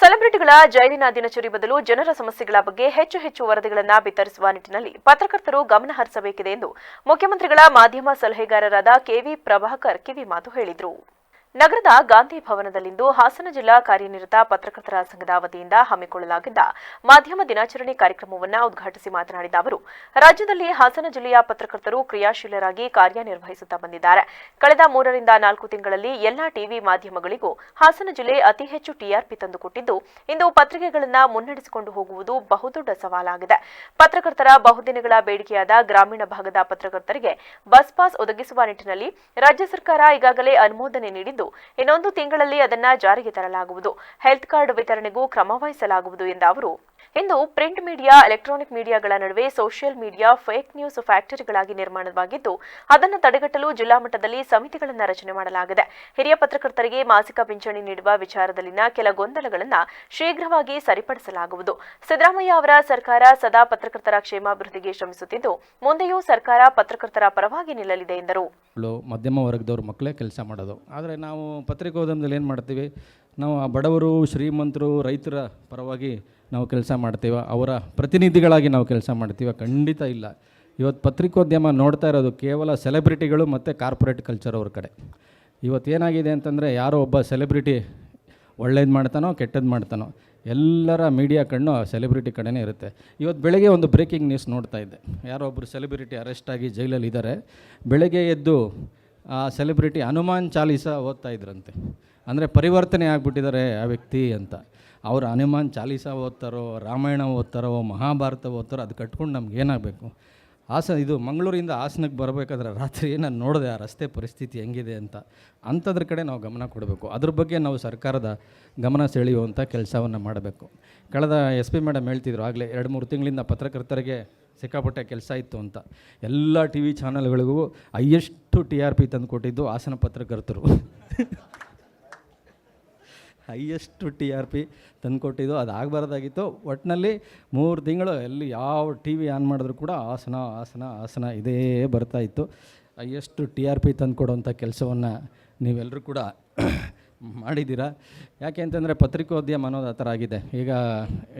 ಸೆಲೆಬ್ರಿಟಿಗಳ ಜೈಲಿನ ದಿನಚರಿ ಬದಲು ಜನರ ಸಮಸ್ಯೆಗಳ ಬಗ್ಗೆ ಹೆಚ್ಚು ಹೆಚ್ಚು ವರದಿಗಳನ್ನು ಬಿತ್ತರಿಸುವ ನಿಟ್ಟಿನಲ್ಲಿ ಪತ್ರಕರ್ತರು ಗಮನ ಹರಿಸಬೇಕಿದೆ ಎಂದು ಮುಖ್ಯಮಂತ್ರಿಗಳ ಮಾಧ್ಯಮ ಸಲಹೆಗಾರರಾದ ಕೆವಿ ಪ್ರಭಾಕರ್ ಕಿವಿಮಾತು ಹೇಳಿದರು. ನಗರದ ಗಾಂಧಿ ಭವನದಲ್ಲಿಂದು ಹಾಸನ ಜಿಲ್ಲಾ ಕಾರ್ಯನಿರತ ಪತ್ರಕರ್ತರ ಸಂಘದ ವತಿಯಿಂದ ಹಮ್ಮಿಕೊಳ್ಳಲಾಗಿದ್ದ ಮಾಧ್ಯಮ ದಿನಾಚರಣೆ ಕಾರ್ಯಕ್ರಮವನ್ನು ಉದ್ಘಾಟಿಸಿ ಮಾತನಾಡಿದ ಅವರು, ರಾಜ್ಯದಲ್ಲಿ ಹಾಸನ ಜಿಲ್ಲೆಯ ಪತ್ರಕರ್ತರು ಕ್ರಿಯಾಶೀಲರಾಗಿ ಕಾರ್ಯನಿರ್ವಹಿಸುತ್ತಾ ಬಂದಿದ್ದಾರೆ. ಕಳೆದ ಮೂರರಿಂದ ನಾಲ್ಕು ತಿಂಗಳಲ್ಲಿ ಎಲ್ಲಾ ಟಿವಿ ಮಾಧ್ಯಮಗಳಿಗೂ ಹಾಸನ ಜಿಲ್ಲೆ ಅತಿ ಹೆಚ್ಚು ಟಿಆರ್ಪಿ ತಂದುಕೊಟ್ಟಿದ್ದು, ಇಂದು ಪತ್ರಿಕೆಗಳನ್ನು ಮುನ್ನಡೆಸಿಕೊಂಡು ಹೋಗುವುದು ಬಹುದೊಡ್ಡ ಸವಾಲಾಗಿದೆ. ಪತ್ರಕರ್ತರ ಬಹುದಿನಗಳ ಬೇಡಿಕೆಯಾದ ಗ್ರಾಮೀಣ ಭಾಗದ ಪತ್ರಕರ್ತರಿಗೆ ಬಸ್ ಪಾಸ್ ಒದಗಿಸುವ ನಿಟ್ಟಿನಲ್ಲಿ ರಾಜ್ಯ ಸರ್ಕಾರ ಈಗಾಗಲೇ ಅನುಮೋದನೆ ನೀಡಿದ್ದು ಇನ್ನೊಂದು ತಿಂಗಳಲ್ಲಿ ಅದನ್ನ ಜಾರಿಗೆ ತರಲಾಗುವುದು. ಹೆಲ್ತ್ ಕಾರ್ಡ್ ವಿತರಣೆಗೂ ಕ್ರಮ ವಹಿಸಲಾಗುವುದು ಎಂದ ಅವರು. ಇಂದು ಪ್ರಿಂಟ್ ಮೀಡಿಯಾ, ಎಲೆಕ್ಟ್ರಾನಿಕ್ ಮೀಡಿಯಾಗಳ ನಡುವೆ ಸೋಷಿಯಲ್ ಮೀಡಿಯಾ, ಫೇಕ್ ನ್ಯೂಸ್ ಫ್ಯಾಕ್ಟರಿಗಳಾಗಿ ನಿರ್ಮಾಣವಾಗಿದ್ದು, ಅದನ್ನು ತಡೆಗಟ್ಟಲು ಜಿಲ್ಲಾ ಮಟ್ಟದಲ್ಲಿ ಸಮಿತಿಗಳನ್ನು ರಚನೆ ಮಾಡಲಾಗಿದೆ. ಹಿರಿಯ ಪತ್ರಕರ್ತರಿಗೆ ಮಾಸಿಕ ಪಿಂಚಣಿ ನೀಡುವ ವಿಚಾರದಲ್ಲಿನ ಕೆಲ ಗೊಂದಲಗಳನ್ನು ಶೀಘ್ರವಾಗಿ ಸರಿಪಡಿಸಲಾಗುವುದು. ಸಿದ್ದರಾಮಯ್ಯ ಅವರ ಸರ್ಕಾರ ಸದಾ ಪತ್ರಕರ್ತರ ಕ್ಷೇಮಾಭಿವೃದ್ಧಿಗೆ ಶ್ರಮಿಸುತ್ತಿದ್ದು, ಮುಂದೆಯೂ ಸರ್ಕಾರ ಪತ್ರಕರ್ತರ ಪರವಾಗಿ ನಿಲ್ಲಲಿದೆ ಎಂದರು. ಮಧ್ಯಮ ಮಕ್ಕಳೇ ಕೆಲಸ ಮಾಡೋದು. ಆದರೆ ನಾವು ಪತ್ರಿಕೋದ್ಯಮದಲ್ಲಿ ಏನು ಮಾಡ್ತೀವಿ? ನಾವು ಆ ಬಡವರು, ಶ್ರೀಮಂತರು, ರೈತರ ಪರವಾಗಿ ನಾವು ಕೆಲಸ ಮಾಡ್ತೀವ, ಅವರ ಪ್ರತಿನಿಧಿಗಳಾಗಿ ನಾವು ಕೆಲಸ ಮಾಡ್ತೀವ, ಖಂಡಿತ ಇಲ್ಲ. ಇವತ್ತು ಪತ್ರಿಕೋದ್ಯಮ ನೋಡ್ತಾ ಇರೋದು ಕೇವಲ ಸೆಲೆಬ್ರಿಟಿಗಳು ಮತ್ತು ಕಾರ್ಪೊರೇಟ್ ಕಲ್ಚರ್ ಅವ್ರ ಕಡೆ. ಇವತ್ತು ಏನಾಗಿದೆ ಅಂತಂದರೆ ಯಾರೋ ಒಬ್ಬ ಸೆಲೆಬ್ರಿಟಿ ಒಳ್ಳೇದು ಮಾಡ್ತಾನೋ ಕೆಟ್ಟದ್ದು ಮಾಡ್ತಾನೋ, ಎಲ್ಲರ ಮೀಡಿಯಾ ಕಣ್ಣು ಸೆಲೆಬ್ರಿಟಿ ಕಡೆನೇ ಇರುತ್ತೆ. ಇವತ್ತು ಬೆಳಗ್ಗೆ ಒಂದು ಬ್ರೇಕಿಂಗ್ ನ್ಯೂಸ್ ನೋಡ್ತಾ ಇದ್ದೆ. ಯಾರೋ ಒಬ್ಬರು ಸೆಲೆಬ್ರಿಟಿ ಅರೆಸ್ಟ್ ಆಗಿ ಜೈಲಲ್ಲಿ ಇದ್ದಾರೆ ಬೆಳಗ್ಗೆ ಎದ್ದು ಆ ಸೆಲೆಬ್ರಿಟಿ ಹನುಮಾನ್ ಚಾಲೀಸ ಓದ್ತಾ ಇದ್ರಂತೆ. ಅಂದರೆ ಪರಿವರ್ತನೆ ಆಗಿಬಿಟ್ಟಿದ್ದಾರೆ ಆ ವ್ಯಕ್ತಿ ಅಂತ. ಅವರು ಹನುಮಾನ್ ಚಾಲೀಸ ಓದ್ತಾರೋ, ರಾಮಾಯಣ ಓದ್ತಾರೋ, ಮಹಾಭಾರತ ಓದ್ತಾರೋ, ಅದು ಕಟ್ಕೊಂಡು ನಮ್ಗೆ ಏನಾಗಬೇಕು? ಹಾಸ ಇದು ಮಂಗಳೂರಿಂದ ಹಾಸನಕ್ಕೆ ಬರಬೇಕಾದ್ರೆ ರಾತ್ರಿ ನಾನು ನೋಡಿದೆ ಆ ರಸ್ತೆ ಪರಿಸ್ಥಿತಿ ಹೆಂಗಿದೆ ಅಂತ. ಅಂಥದ್ರ ಕಡೆ ನಾವು ಗಮನ ಕೊಡಬೇಕು. ಅದ್ರ ಬಗ್ಗೆ ನಾವು ಸರ್ಕಾರದ ಗಮನ ಸೆಳೆಯುವಂಥ ಕೆಲಸವನ್ನು ಮಾಡಬೇಕು. ಕಳೆದ ಎಸ್ ಪಿ ಮೇಡಮ್ ಹೇಳ್ತಿದ್ರು, ಆಗಲೇ ಎರಡು ಮೂರು ತಿಂಗಳಿಂದ ಪತ್ರಕರ್ತರಿಗೆ ಸಿಕ್ಕಾಪಟ್ಟೆ ಕೆಲಸ ಇತ್ತು ಅಂತ. ಎಲ್ಲ ಟಿ ವಿ ಚಾನಲ್ಗಳಿಗೂ ಹೈಯೆಸ್ಟು ಟಿ ಆರ್ ಪಿ ತಂದು ಕೊಟ್ಟಿದ್ದು ಹಾಸನ ಪತ್ರಕರ್ತರು. ಹೈಯೆಸ್ಟ್ ಟಿ ಆರ್ ಪಿ ತಂದುಕೊಟ್ಟಿದ್ದು. ಅದು ಆಗಬಾರ್ದಾಗಿತ್ತು. ಒಟ್ಟಿನಲ್ಲಿ ಮೂರು ತಿಂಗಳು ಎಲ್ಲಿ ಯಾವ ಟಿ ವಿ ಆನ್ ಮಾಡಿದ್ರು ಕೂಡ ಹಾಸನ ಹಾಸನ ಹಾಸನ ಇದೇ ಬರ್ತಾ ಇತ್ತು. ಹೈಯೆಸ್ಟ್ ಟಿ ಆರ್ ಪಿ ತಂದುಕೊಡುವಂಥ ಕೆಲಸವನ್ನು ನೀವೆಲ್ಲರೂ ಕೂಡ ಮಾಡಿದ್ದೀರಾ? ಯಾಕೆ ಅಂತಂದರೆ ಪತ್ರಿಕೋದ್ಯಮ ಅನ್ನೋದು ಆ ಥರ ಆಗಿದೆ ಈಗ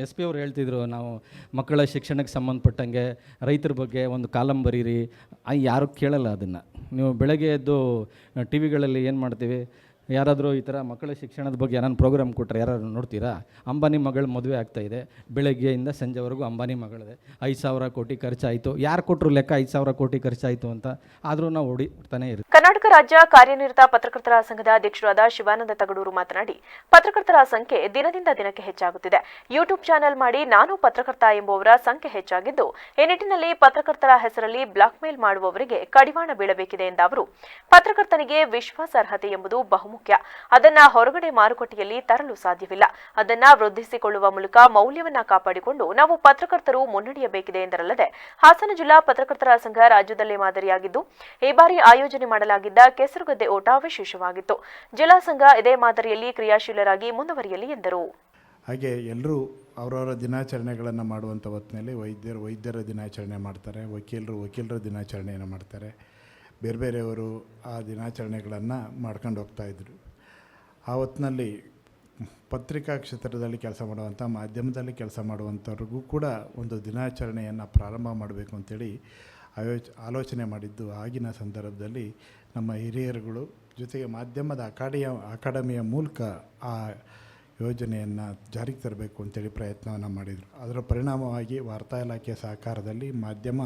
ಎಸ್ ಪಿ ಅವ್ರು ಹೇಳ್ತಿದ್ರು, ನಾವು ಮಕ್ಕಳ ಶಿಕ್ಷಣಕ್ಕೆ ಸಂಬಂಧಪಟ್ಟಂಗೆ ರೈತರ ಬಗ್ಗೆ ಒಂದು ಕಾಲಂ ಬರೀರಿ. ಯಾರೂ ಕೇಳಲ್ಲ ಅದನ್ನು. ನೀವು ಬೆಳಗ್ಗೆ ಎದ್ದು ಟಿ ವಿಗಳಲ್ಲಿ ಏನು ಮಾಡ್ತೀವಿ? ಯಾರಾದರೂ ಈ ಥರ ಮಕ್ಕಳ ಶಿಕ್ಷಣದ ಬಗ್ಗೆ ಏನಾದ್ರು ಪ್ರೋಗ್ರಾಮ್ ಕೊಟ್ಟರೆ ಯಾರು ನೋಡ್ತೀರಾ? ಅಂಬಾನಿ ಮಗಳ ಮದುವೆ ಆಗ್ತಾಯಿದೆ ಬೆಳಗ್ಗೆಯಿಂದ ಸಂಜೆವರೆಗೂ ಅಂಬಾನಿ ಮಗಳದೆ. ಐದು ಸಾವಿರ ಕೋಟಿ ಖರ್ಚಾಯಿತು. ಯಾರು ಕೊಟ್ಟರು ಲೆಕ್ಕ ಐದು ಸಾವಿರ ಕೋಟಿ ಖರ್ಚಾಯಿತು ಅಂತ? ಆದರೂ ನಾವು ಹೊಡಿತಾನೆ ಇರ್ತೀವಿ. ಕರ್ನಾಟಕ ರಾಜ್ಯ ಕಾರ್ಯನಿರತ ಪತ್ರಕರ್ತರ ಸಂಘದ ಅಧ್ಯಕ್ಷರಾದ ಶಿವಾನಂದ ತಗಡೂರು ಮಾತನಾಡಿ, ಪತ್ರಕರ್ತರ ಸಂಖ್ಯೆ ದಿನದಿಂದ ದಿನಕ್ಕೆ ಹೆಚ್ಚಾಗುತ್ತಿದೆ. ಯೂಟ್ಯೂಬ್ ಚಾನೆಲ್ ಮಾಡಿ ನಾನು ಪತ್ರಕರ್ತ ಎಂಬುವರ ಸಂಖ್ಯೆ ಹೆಚ್ಚಾಗಿದ್ದು, ಈ ನಿಟ್ಟಿನಲ್ಲಿ ಪತ್ರಕರ್ತರ ಹೆಸರಲ್ಲಿ ಬ್ಲಾಕ್ ಮೇಲ್ ಮಾಡುವವರಿಗೆ ಕಡಿವಾಣ ಬೀಳಬೇಕಿದೆ ಎಂದ ಅವರು, ಪತ್ರಕರ್ತನಿಗೆ ವಿಶ್ವಾಸಾರ್ಹತೆ ಎಂಬುದು ಬಹುಮುಖ್ಯ ಅದನ್ನ ಹೊರಗಡೆ ಮಾರುಕಟ್ಟೆಯಲ್ಲಿ ತರಲು ಸಾಧ್ಯವಿಲ್ಲ. ಅದನ್ನ ವೃದ್ಧಿಸಿಕೊಳ್ಳುವ ಮೂಲಕ ಮೌಲ್ಯವನ್ನ ಕಾಪಾಡಿಕೊಂಡು ನಾವು ಪತ್ರಕರ್ತರು ಮುನ್ನಡೆಯಬೇಕಿದೆ ಎಂದರಲ್ಲದೆ, ಹಾಸನ ಜಿಲ್ಲಾ ಪತ್ರಕರ್ತರ ಸಂಘ ರಾಜ್ಯದಲ್ಲೇ ಮಾದರಿಯಾಗಿದ್ದು, ಈ ಬಾರಿ ಆಯೋಜನೆ ಮಾಡಲಾಗಿದ್ದ ಕೆಸರುಗದ್ದೆ ಓಟ ವಿಶೇಷವಾಗಿತ್ತು. ಜಿಲ್ಲಾ ಸಂಘ ಇದೇ ಮಾದರಿಯಲ್ಲಿ ಕ್ರಿಯಾಶೀಲರಾಗಿ ಮುಂದುವರಿಯಲಿ ಎಂದರು. ಹಾಗೆ ಎಲ್ಲರೂ ಅವರವರ ದಿನಾಚರಣೆಗಳನ್ನು ಮಾಡುವಂಥ ಹೊತ್ತಿನಲ್ಲಿ ವೈದ್ಯರು ವೈದ್ಯರ ದಿನಾಚರಣೆ ಮಾಡ್ತಾರೆ, ವಕೀಲರು ವಕೀಲರ ದಿನಾಚರಣೆಯನ್ನು ಮಾಡ್ತಾರೆ. ಬೇರೆ ಬೇರೆಯವರು ಆ ದಿನಾಚರಣೆಗಳನ್ನು ಮಾಡ್ಕೊಂಡು ಹೋಗ್ತಾಯಿದ್ರು ಆ ಹೊತ್ತಿನಲ್ಲಿ ಪತ್ರಿಕಾ ಕ್ಷೇತ್ರದಲ್ಲಿ ಕೆಲಸ ಮಾಡುವಂಥ ಮಾಧ್ಯಮದಲ್ಲಿ ಕೆಲಸ ಮಾಡುವಂಥವ್ರಿಗೂ ಕೂಡ ಒಂದು ದಿನಾಚರಣೆಯನ್ನು ಪ್ರಾರಂಭ ಮಾಡಬೇಕು ಅಂತೇಳಿ ಆಯೋಚ ಆಲೋಚನೆ ಮಾಡಿದ್ದು ಆಗಿನ ಸಂದರ್ಭದಲ್ಲಿ ನಮ್ಮ ಹಿರಿಯರುಗಳು ಜೊತೆಗೆ ಮಾಧ್ಯಮದ ಅಕಾಡೆಯ, ಅಕಾಡೆಮಿಯ ಮೂಲಕ ಆ ಯೋಜನೆಯನ್ನು ಜಾರಿಗೆ ತರಬೇಕು ಅಂತೇಳಿ ಪ್ರಯತ್ನವನ್ನು ಮಾಡಿದರು. ಅದರ ಪರಿಣಾಮವಾಗಿ ವಾರ್ತಾ ಇಲಾಖೆಯ ಸಹಕಾರದಲ್ಲಿ ಮಾಧ್ಯಮ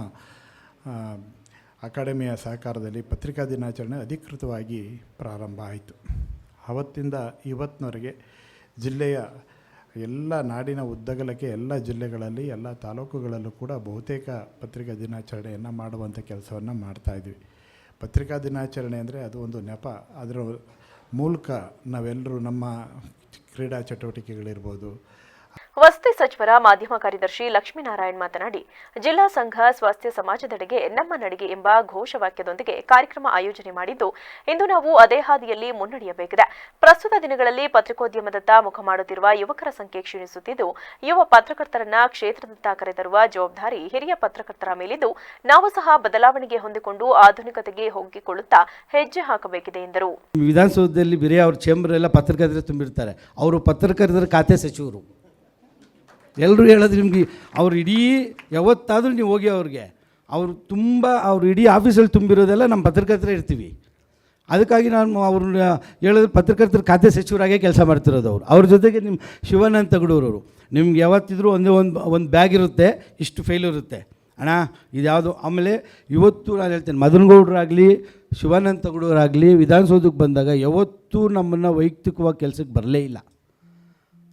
ಅಕಾಡೆಮಿಯ ಸಹಕಾರದಲ್ಲಿ ಪತ್ರಿಕಾ ದಿನಾಚರಣೆ ಅಧಿಕೃತವಾಗಿ ಪ್ರಾರಂಭ ಆಯಿತು. ಆವತ್ತಿಂದ ಇವತ್ತಿನವರೆಗೆ ಜಿಲ್ಲೆಯ ಎಲ್ಲ ನಾಡಿನ ಉದ್ದಗಲಕ್ಕೆ ಎಲ್ಲ ಜಿಲ್ಲೆಗಳಲ್ಲಿ, ಎಲ್ಲ ತಾಲೂಕುಗಳಲ್ಲೂ ಕೂಡ ಬಹುತೇಕ ಪತ್ರಿಕಾ ದಿನಾಚರಣೆಯನ್ನು ಮಾಡುವಂಥ ಕೆಲಸವನ್ನು ಮಾಡ್ತಾಯಿದ್ವಿ ಪತ್ರಿಕಾ ದಿನಾಚರಣೆ ಅಂದರೆ ಅದು ಒಂದು ನೆಪ. ಅದರ ಮೂಲಕ ನಾವೆಲ್ಲರೂ ನಮ್ಮ ಕ್ರೀಡಾ ಚಟುವಟಿಕೆಗಳಿರ್ಬೋದು ವಸತಿ ಸಚಿವರ ಮಾಧ್ಯಮ ಕಾರ್ಯದರ್ಶಿ ಲಕ್ಷ್ಮೀನಾರಾಯಣ್ ಮಾತನಾಡಿ, ಜಿಲ್ಲಾ ಸಂಘ ಸ್ವಾಸ್ಥ್ಯ ಸಮಾಜದೆಡೆಗೆ ನಮ್ಮ ನಡಿಗೆ ಎಂಬ ಘೋಷವಾಕ್ಯದೊಂದಿಗೆ ಕಾರ್ಯಕ್ರಮ ಆಯೋಜನೆ ಮಾಡಿದ್ದು, ಇಂದು ನಾವು ಅದೇ ಹಾದಿಯಲ್ಲಿ ಮುನ್ನಡೆಯಬೇಕಿದೆ. ಪ್ರಸ್ತುತ ದಿನಗಳಲ್ಲಿ ಪತ್ರಿಕೋದ್ಯಮದತ್ತ ಮುಖ ಮಾಡುತ್ತಿರುವ ಯುವಕರ ಸಂಖ್ಯೆ ಕ್ಷೀಣಿಸುತ್ತಿದ್ದು, ಯುವ ಪತ್ರಕರ್ತರನ್ನ ಕ್ಷೇತ್ರದತ್ತ ಕರೆತರುವ ಜವಾಬ್ದಾರಿ ಹಿರಿಯ ಪತ್ರಕರ್ತರ ಮೇಲಿದ್ದು, ನಾವು ಸಹ ಬದಲಾವಣೆಗೆ ಹೊಂದಿಕೊಂಡು ಆಧುನಿಕತೆಗೆ ಹೋಗಿಕೊಳ್ಳುತ್ತಾ ಹೆಜ್ಜೆ ಹಾಕಬೇಕಿದೆ ಎಂದರು. ವಿಧಾನಸೌಧದಲ್ಲಿ ಬೇರೆ ಅವ್ರ ಚೇಂಬರ್ ಎಲ್ಲ ಪತ್ರಕರ್ತರು ತುಂಬಿರ್ತಾರೆ. ಅವರು ಪತ್ರಕರ್ತರ ಖಾತೆ ಸಚಿವರು. ಎಲ್ಲರೂ ಹೇಳೋದು ನಿಮಗೆ, ಅವ್ರು ಇಡೀ ಯಾವತ್ತಾದರೂ ನೀವು ಹೋಗಿ ಅವ್ರಿಗೆ, ಅವರು ತುಂಬ, ಅವ್ರು ಇಡೀ ಆಫೀಸಲ್ಲಿ ತುಂಬಿರೋದೆಲ್ಲ ನಮ್ಮ ಪತ್ರಕರ್ತರ ಇರ್ತೀವಿ. ಅದಕ್ಕಾಗಿ ನಾನು ಅವ್ರನ್ನ ಹೇಳಿದ್ರೆ ಪತ್ರಕರ್ತರ ಖಾತೆ ಸಚಿವರಾಗೇ ಕೆಲಸ ಮಾಡ್ತಿರೋದು ಅವರು. ಅವ್ರ ಜೊತೆಗೆ ನಿಮ್ಮ ಶಿವಾನಂದ ತಗಡೂರವರು ನಿಮ್ಗೆ ಯಾವತ್ತಿದ್ರೂ ಒಂದೇ ಒಂದು ಒಂದು ಬ್ಯಾಗ್ ಇರುತ್ತೆ, ಇಷ್ಟು ಫೇಲ್ ಇರುತ್ತೆ. ಅಣ್ಣ, ಇದ್ಯಾವುದು, ಆಮೇಲೆ ಇವತ್ತು ನಾನು ಹೇಳ್ತೇನೆ, ಮದನಗೌಡರಾಗಲಿ ಶಿವಾನಂದ ತಗಡೂರಾಗಲಿ ವಿಧಾನಸೌಧಕ್ಕೆ ಬಂದಾಗ ಯಾವತ್ತೂ ನಮ್ಮನ್ನು ವೈಯಕ್ತಿಕವಾಗಿ ಕೆಲಸಕ್ಕೆ ಬರಲೇ ಇಲ್ಲ.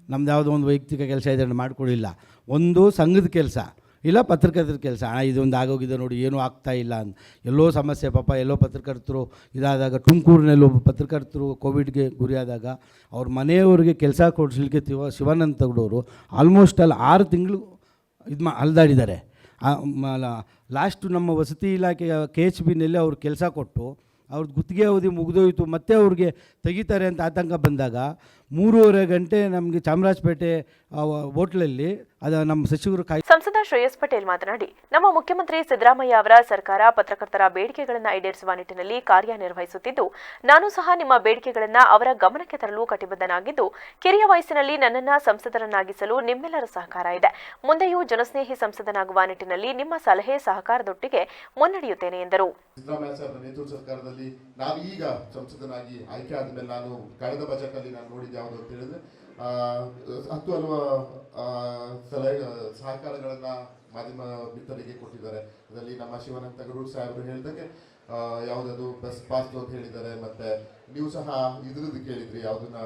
ನಮ್ದು ಯಾವುದೋ ಒಂದು ವೈಯಕ್ತಿಕ ಕೆಲಸ ಇದೆ ಮಾಡಿಕೊಡಿಲ್ಲ ಒಂದು ಸಂಘದ ಕೆಲಸ, ಇಲ್ಲ ಪತ್ರಕರ್ತರ ಕೆಲಸ. ಹಣ ಇದೊಂದು ಆಗೋಗಿದೆ ನೋಡಿ, ಏನೂ ಆಗ್ತಾ ಇಲ್ಲ ಅಂತ. ಎಲ್ಲೋ ಸಮಸ್ಯೆ, ಪಾಪ ಎಲ್ಲೋ ಪತ್ರಕರ್ತರು ಇದಾದಾಗ, ತುಮಕೂರಿನಲ್ಲಿ ಒಬ್ಬ ಪತ್ರಕರ್ತರು ಕೋವಿಡ್ಗೆ ಗುರಿಯಾದಾಗ, ಅವ್ರ ಮನೆಯವರಿಗೆ ಕೆಲಸ ಕೊಡಿಸ್ಲಿಕ್ಕೆ ತಿವ ಶಿವಾನಂದ ತಗಡೋರು ಆಲ್ಮೋಸ್ಟ್ ಅಲ್ಲಿ ಆರು ತಿಂಗಳು ಇದು ಮಾ ಅಲ್ದಾಡಿದ್ದಾರೆ ಲಾಸ್ಟು ನಮ್ಮ ವಸತಿ ಇಲಾಖೆಯ ಕೆ ಎಚ್ ಬಿನಲ್ಲಿ ಅವ್ರು ಕೆಲಸ ಕೊಟ್ಟು ಅವ್ರದ್ದು ಗುತ್ತಿಗೆ ಅವಧಿ ಮುಗಿದೋಯ್ತು ಮತ್ತೆ ಅವ್ರಿಗೆ ತೆಗಿತಾರೆ ಅಂತ ಆತಂಕ ಬಂದಾಗ ಮೂರುವರೆ ಗಂಟೆ ನಮಗೆ ಚಾಮರಾಜಪೇಟೆ ಹೋಟ್ಲಲ್ಲಿ ಅದು ನಮ್ಮ ಸಚಿವರು ಕಾಯಿ ಸಂಸದ ಶ್ರೇಯಸ್ ಪಟೇಲ್ ಮಾತನಾಡಿ ನಮ್ಮ ಮುಖ್ಯಮಂತ್ರಿ ಸಿದ್ದರಾಮಯ್ಯ ಅವರ ಸರ್ಕಾರ ಪತ್ರಕರ್ತರ ಬೇಡಿಕೆಗಳನ್ನು ಈಡೇರಿಸುವ ನಿಟ್ಟಿನಲ್ಲಿ ಕಾರ್ಯನಿರ್ವಹಿಸುತ್ತಿದ್ದು ನಾನು ಸಹ ನಿಮ್ಮ ಬೇಡಿಕೆಗಳನ್ನು ಅವರ ಗಮನಕ್ಕೆ ತರಲು ಕಟಿಬದ್ಧನಾಗಿದ್ದು ಕಿರಿಯ ವಯಸ್ಸಿನಲ್ಲಿ ನನ್ನನ್ನು ಸಂಸದರನ್ನಾಗಿಸಲು ನಿಮ್ಮೆಲ್ಲರ ಸಹಕಾರ ಇದೆ. ಮುಂದೆಯೂ ಜನಸ್ನೇಹಿ ಸಂಸದನಾಗುವ ನಿಟ್ಟಿನಲ್ಲಿ ನಿಮ್ಮ ಸಲಹೆ ಸಹಕಾರದೊಟ್ಟಿಗೆ ಮುನ್ನಡೆಯುತ್ತೇನೆ ಎಂದರು. ನಾನು ಈಗ ಸಂಸದನಾಗಿ ಆಯ್ಕೆ ಆದ ಮೇಲೆ ನಾನು ಕಳೆದ ಬಜೆಟ್ ಅಲ್ಲಿ ನಾನು ನೋಡಿದ್ದು ಯಾವುದು ಅಂತ ಹೇಳಿದ್ರೆ ಹತ್ತು ಹಲವು ಸಲಹೆ, ಸಹಕಾರಗಳನ್ನ ಮಾಧ್ಯಮ ಮಿತ್ರರಿಗೆ ಕೊಟ್ಟಿದ್ದಾರೆ. ಅದರಲ್ಲಿ ನಮ್ಮ ಶಿವಾನಂದ ಗರುಡ್ ಸಾಹೇಬರು ಹೇಳಿದಂಗೆ ಯಾವುದದು ಬಸ್ ಪಾಸ್ ಅಂತ ಹೇಳಿದ್ದಾರೆ, ಮತ್ತೆ ನೀವು ಸಹ ಇದ್ರದ್ದು ಕೇಳಿದ್ರಿ, ಯಾವುದನ್ನ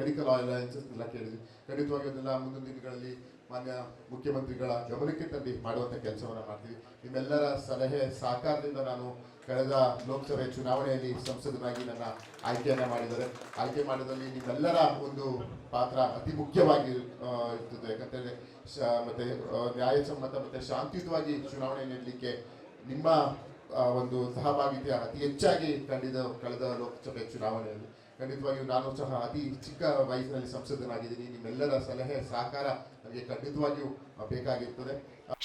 ಮೆಡಿಕಲ್ ಅಲಯನ್ಸಸ್ ಎಲ್ಲ ಕೇಳಿದ್ವಿ ಖಂಡಿತವಾಗಿ ಅದನ್ನ ಮುಂದಿನ ದಿನಗಳಲ್ಲಿ ಮಾನ್ಯ ಮುಖ್ಯಮಂತ್ರಿಗಳ ಗಮನಕ್ಕೆ ತಂದು ಮಾಡುವಂಥ ಕೆಲಸವನ್ನು ಮಾಡ್ತೀವಿ. ನಿಮ್ಮೆಲ್ಲರ ಸಲಹೆ ಸಹಕಾರದಿಂದ ನಾನು ಕಳೆದ ಲೋಕಸಭೆ ಚುನಾವಣೆಯಲ್ಲಿ ಸಂಸದನಾಗಿ ನನ್ನ ಆಯ್ಕೆಯನ್ನು ಮಾಡಿದರೆ ಆಯ್ಕೆ ಮಾಡಿದಲ್ಲಿ ನಿಮ್ಮೆಲ್ಲರ ಒಂದು ಪಾತ್ರ ಅತಿ ಮುಖ್ಯವಾಗಿ ಇರ್ತದೆ. ಯಾಕಂತೇಳಿ ಶ- ಮತ್ತು ನ್ಯಾಯಸಮ್ಮತ ಮತ್ತು ಶಾಂತಿಯುತವಾಗಿ ಚುನಾವಣೆ ನೀಡಲಿಕ್ಕೆ ನಿಮ್ಮ ಒಂದು ಸಹಭಾಗಿತ್ವ ಅತಿ ಹೆಚ್ಚಾಗಿ ಕಂಡಿದ ಕಳೆದ ಲೋಕಸಭೆ ಚುನಾವಣೆಯಲ್ಲಿ. ಖಂಡಿತವಾಗಿಯೂ ನಾನು ಸಹ ಅತಿ ಚಿಕ್ಕ ವಯಸ್ಸಿನಲ್ಲಿ ಸಂಸದನಾಗಿದ್ದೀನಿ. ನಿಮ್ಮೆಲ್ಲರ ಸಲಹೆ ಸಹಕಾರ ನನಗೆ ಖಂಡಿತವಾಗಿಯೂ ಬೇಕಾಗಿರ್ತದೆ.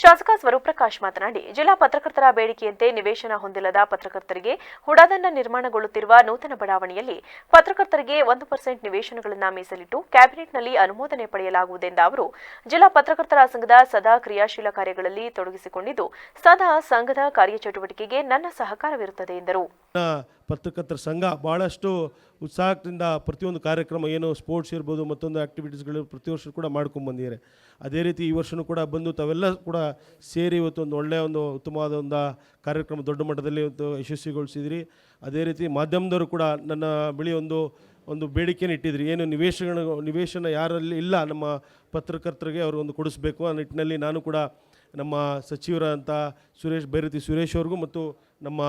ಶಾಸಕ ಸ್ವರೂಪ್ರಕಾಶ್ ಮಾತನಾಡಿ ಜಿಲ್ಲಾ ಪತ್ರಕರ್ತರ ಬೇಡಿಕೆಯಂತೆ ನಿವೇಶನ ಹೊಂದಿಲ್ಲದ ಪತ್ರಕರ್ತರಿಗೆ ಹುಡಾದಂಡ ನಿರ್ಮಾಣಗೊಳ್ಳುತ್ತಿರುವ ನೂತನ ಬಡಾವಣೆಯಲ್ಲಿ ಪತ್ರಕರ್ತರಿಗೆ ಒಂದು ಪರ್ಸೆಂಟ್ ನಿವೇಶನಗಳನ್ನು ಮೀಸಲಿಟ್ಟು ಕ್ಯಾಬಿನೆಟ್ನಲ್ಲಿ ಅನುಮೋದನೆ ಪಡೆಯಲಾಗುವುದೆಂದ ಅವರು ಜಿಲ್ಲಾ ಪತ್ರಕರ್ತರ ಸಂಘದ ಸದಾ ಕ್ರಿಯಾಶೀಲ ಕಾರ್ಯಗಳಲ್ಲಿ ತೊಡಗಿಸಿಕೊಂಡಿದ್ದು ಸದಾ ಸಂಘದ ಕಾರ್ಯಚಟುವಟಿಕೆಗೆ ನನ್ನ ಸಹಕಾರವಿರುತ್ತದೆ ಎಂದರು. ಪತ್ರಕರ್ತರ ಸಂಘ ಭಾಳಷ್ಟು ಉತ್ಸಾಹದಿಂದ ಪ್ರತಿಯೊಂದು ಕಾರ್ಯಕ್ರಮ ಏನು ಸ್ಪೋರ್ಟ್ಸ್ ಇರ್ಬೋದು ಮತ್ತೊಂದು ಆ್ಯಕ್ಟಿವಿಟೀಸ್ಗಳು ಪ್ರತಿ ವರ್ಷ ಕೂಡ ಮಾಡ್ಕೊಂಡು ಬಂದಿದ್ದಾರೆ. ಅದೇ ರೀತಿ ಈ ವರ್ಷವೂ ಕೂಡ ಬಂದು ತಾವೆಲ್ಲ ಕೂಡ ಸೇರಿ ಇವತ್ತು ಒಂದು ಒಳ್ಳೆಯ ಒಂದು ಉತ್ತಮವಾದ ಒಂದು ಕಾರ್ಯಕ್ರಮ ದೊಡ್ಡ ಮಟ್ಟದಲ್ಲಿ ಇವತ್ತು ಯಶಸ್ವಿಗೊಳಿಸಿದ್ರಿ. ಅದೇ ರೀತಿ ಮಾಧ್ಯಮದವರು ಕೂಡ ನನ್ನ ಬಳಿ ಒಂದು ಒಂದು ಬೇಡಿಕೆಯನ್ನು ಇಟ್ಟಿದ್ರಿ. ಏನು ನಿವೇಶನ ನಿವೇಶನ ಯಾರಲ್ಲಿ ಇಲ್ಲ ನಮ್ಮ ಪತ್ರಕರ್ತರಿಗೆ ಅವರು ಒಂದು ಕೊಡಿಸ್ಬೇಕು ಆ ನಿಟ್ಟಿನಲ್ಲಿ ನಾನು ಕೂಡ ನಮ್ಮ ಸಚಿವರಂತ ಸುರೇಶ್, ಬೈರತಿ ಸುರೇಶ್ ಅವ್ರಿಗೂ ಮತ್ತು ನಮ್ಮ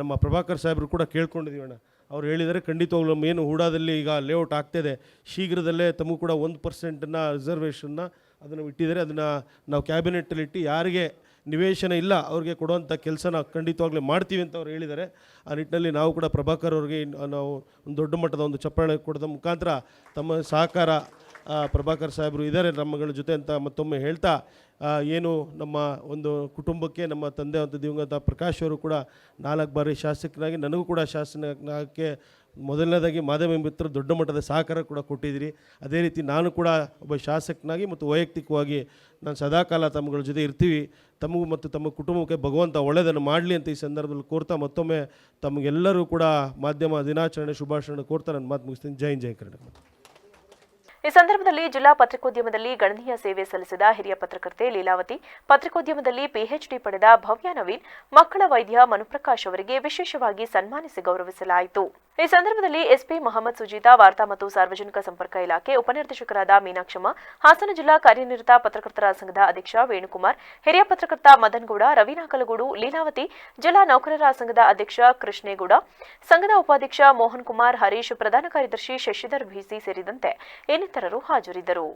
ನಮ್ಮ ಪ್ರಭಾಕರ್ ಸಾಹೇಬರು ಕೂಡ ಕೇಳ್ಕೊಂಡಿದ್ದೀವಿ ಅಣ್ಣ ಅವ್ರು ಹೇಳಿದರೆ ಖಂಡಿತವಾಗ್ಲೂ ಏನು ಹೂಡಾದಲ್ಲಿ ಈಗ ಲೇಔಟ್ ಆಗ್ತಾಯಿದೆ ಶೀಘ್ರದಲ್ಲೇ ತಮಗೂ ಕೂಡ ಒಂದು ಪರ್ಸೆಂಟನ್ನು ರಿಸರ್ವೇಷನ್ನ ಅದನ್ನು ಇಟ್ಟಿದ್ದಾರೆ. ಅದನ್ನು ನಾವು ಕ್ಯಾಬಿನೆಟ್ಟಲ್ಲಿ ಇಟ್ಟು ಯಾರಿಗೆ ನಿವೇಶನ ಇಲ್ಲ, ಅವ್ರಿಗೆ ಕೊಡುವಂಥ ಕೆಲಸನ ಖಂಡಿತವಾಗ್ಲೂ ಮಾಡ್ತೀವಿ ಅಂತ ಅವ್ರು ಹೇಳಿದ್ದಾರೆ. ಆ ನಿಟ್ಟಿನಲ್ಲಿ ನಾವು ಕೂಡ ಪ್ರಭಾಕರ್ ಅವ್ರಿಗೆ ನಾವು ಒಂದು ದೊಡ್ಡ ಮಟ್ಟದ ಒಂದು ಚಪ್ಪಾಳೆ ಕೊಡೋದ ಮುಖಾಂತರ ತಮ್ಮ ಸಹಕಾರ ಪ್ರಭಾಕರ್ ಸಾಹೇಬರು ಇದ್ದಾರೆ ನಮ್ಮಗಳ ಜೊತೆ ಅಂತ ಮತ್ತೊಮ್ಮೆ ಹೇಳ್ತಾ ಏನು ನಮ್ಮ ಒಂದು ಕುಟುಂಬಕ್ಕೆ, ನಮ್ಮ ತಂದೆ ಅಂತ ದಿವಂಗತ ಪ್ರಕಾಶ್ ಅವರು ಕೂಡ ನಾಲ್ಕು ಬಾರಿ ಶಾಸಕನಾಗಿ, ನನಗೂ ಕೂಡ ಶಾಸನಕ್ಕೆ ಮೊದಲನೇದಾಗಿ ಮಾಧ್ಯಮ ಮಿತ್ರ ದೊಡ್ಡ ಮಟ್ಟದ ಸಹಕಾರ ಕೂಡ ಕೊಟ್ಟಿದ್ದೀರಿ. ಅದೇ ರೀತಿ ನಾನು ಕೂಡ ಒಬ್ಬ ಶಾಸಕನಾಗಿ ಮತ್ತು ವೈಯಕ್ತಿಕವಾಗಿ ನಾನು ಸದಾಕಾಲ ತಮ್ಮಗಳ ಜೊತೆ ಇರ್ತೀವಿ. ತಮಗೂ ಮತ್ತು ತಮ್ಮ ಕುಟುಂಬಕ್ಕೆ ಭಗವಂತ ಒಳ್ಳೆಯದನ್ನು ಮಾಡಲಿ ಅಂತ ಈ ಸಂದರ್ಭದಲ್ಲಿ ಕೋರ್ತಾ, ಮತ್ತೊಮ್ಮೆ ತಮಗೆಲ್ಲರೂ ಕೂಡ ಮಾಧ್ಯಮ ದಿನಾಚರಣೆ ಶುಭಾಶಯ ಕೋರ್ತಾ, ನನ್ನ ಮಾತು ಮುಗಿಸ್ತೀನಿ. ಜೈ ಜೈ ಕರ್ನಾಟಕ. ಈ ಸಂದರ್ಭದಲ್ಲಿ ಜಿಲ್ಲಾ ಪತ್ರಿಕೋದ್ಯಮದಲ್ಲಿ ಗಣನೀಯ ಸೇವೆ ಸಲ್ಲಿಸಿದ ಹಿರಿಯ ಪತ್ರಕರ್ತೆ ಲೀಲಾವತಿ, ಪತ್ರಿಕೋದ್ಯಮದಲ್ಲಿ ಪಿಎಚ್ಡಿ ಪಡೆದ ಭವ್ಯ ನವೀನ್, ಮಕ್ಕಳ ವೈದ್ಯ ಮನುಪ್ರಕಾಶ್ ಅವರಿಗೆ ವಿಶೇಷವಾಗಿ ಸನ್ಮಾನಿಸಿ ಗೌರವಿಸಲಾಯಿತು. ಈ ಸಂದರ್ಭದಲ್ಲಿ ಎಸ್ಪಿ ಮೊಹಮ್ಮದ್ ಸುಜೀತಾ ವಾರ್ತಾ ಮತ್ತು ಸಾರ್ವಜನಿಕ ಸಂಪರ್ಕ ಇಲಾಖೆ ಉಪನಿರ್ದೇಶಕರಾದ ಮೀನಾಕ್ಷಮ್ಮ, ಹಾಸನ ಜಿಲ್ಲಾ ಕಾರ್ಯನಿರತ ಪತ್ರಕರ್ತರ ಸಂಘದ ಅಧ್ಯಕ್ಷ ವೇಣುಕುಮಾರ್, ಹಿರಿಯ ಪತ್ರಕರ್ತ ಮದನ್ಗೌಡ ರವಿನಾಕಲಗೂಡು ಲೀಲಾವತಿ, ಜಿಲ್ಲಾ ನೌಕರರ ಸಂಘದ ಅಧ್ಯಕ್ಷ ಕೃಷ್ಣೇಗೌಡ, ಸಂಘದ ಉಪಾಧ್ಯಕ್ಷ ಮೋಹನ್ ಕುಮಾರ್ ಹರೀಶ್, ಪ್ರಧಾನ ಕಾರ್ಯದರ್ಶಿ ಶಶಿಧರ್ ಭಿಸಿ ಸೇರಿದಂತೆ ಇನ್ನಿತರರು ಹಾಜರಿದ್ದರು.